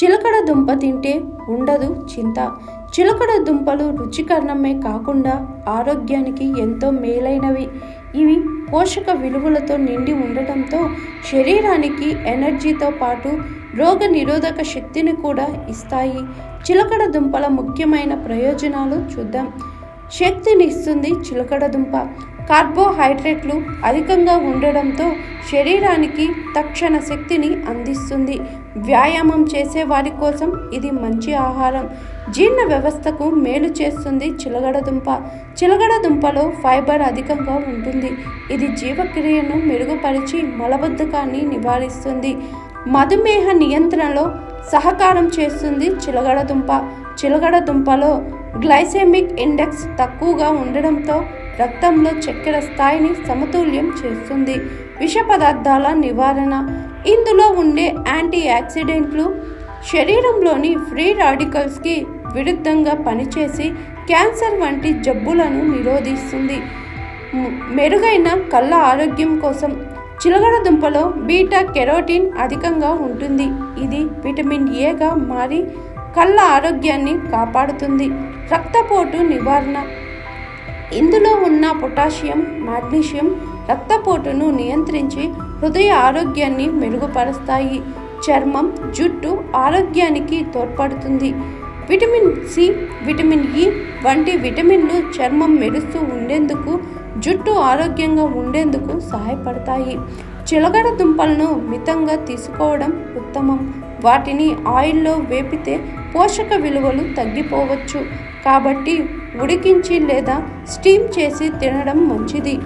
చిలకడ దుంప తింటే ఉండదు చింత. చిలకడ దుంపలు రుచికరణమే కాకుండా ఆరోగ్యానికి ఎంతో మేలైనవి. ఇవి పోషక విలువలతో నిండి ఉండటంతో శరీరానికి ఎనర్జీతో పాటు రోగ నిరోధక శక్తిని కూడా ఇస్తాయి. చిలకడ దుంపల ముఖ్యమైన ప్రయోజనాలు చూద్దాం. శక్తినిస్తుంది చిలకడ దుంప. కార్బోహైడ్రేట్లు అధికంగా ఉండడంతో శరీరానికి తక్షణ శక్తిని అందిస్తుంది. వ్యాయామం చేసే వారి కోసం ఇది మంచి ఆహారం. జీర్ణ వ్యవస్థకు మేలు చేస్తుంది చిలగడ దుంప. చిలగడ దుంపలో ఫైబర్ అధికంగా ఉంటుంది. ఇది జీవక్రియను మెరుగుపరిచి మలబద్ధకాన్ని నివారిస్తుంది. మధుమేహ నియంత్రణలో సహకారం చేస్తుంది చిలగడ దుంప. చిలగడ దుంపలో గ్లైసెమిక్ ఇండెక్స్ తక్కువగా ఉండడంతో రక్తంలో చక్కెర స్థాయిని సమతుల్యం చేస్తుంది. విష పదార్థాల నివారణ. ఇందులో ఉండే యాంటీ ఆక్సిడెంట్లు శరీరంలోని ఫ్రీ రాడికల్స్కి విరుద్ధంగా పనిచేసి క్యాన్సర్ వంటి జబ్బులను నిరోధిస్తుంది. మెరుగైన కళ్ళ ఆరోగ్యం కోసం చిలగడ దుంపలో బీటా కెరోటిన్ అధికంగా ఉంటుంది. ఇది విటమిన్ ఏగా మారి కళ్ళ ఆరోగ్యాన్ని కాపాడుతుంది. రక్తపోటు నివారణ. ఇందులో ఉన్న పొటాషియం మాగ్నీషియం రక్తపోటును నియంత్రించి హృదయ ఆరోగ్యాన్ని మెరుగుపరుస్తాయి. చర్మం జుట్టు ఆరోగ్యానికి తోడ్పడుతుంది. విటమిన్ సి విటమిన్ ఇ వంటి విటమిన్లు చర్మం మెరుస్తూ ఉండేందుకు జుట్టు ఆరోగ్యంగా ఉండేందుకు సహాయపడతాయి. చిలగడ దుంపలను మితంగా తీసుకోవడం ఉత్తమం. వాటిని ఆయిల్లో వేపితే పోషక విలువలు తగ్గిపోవచ్చు. కాబట్టి ఉడికించి లేదా స్టీమ్ చేసి తినడం మంచిది.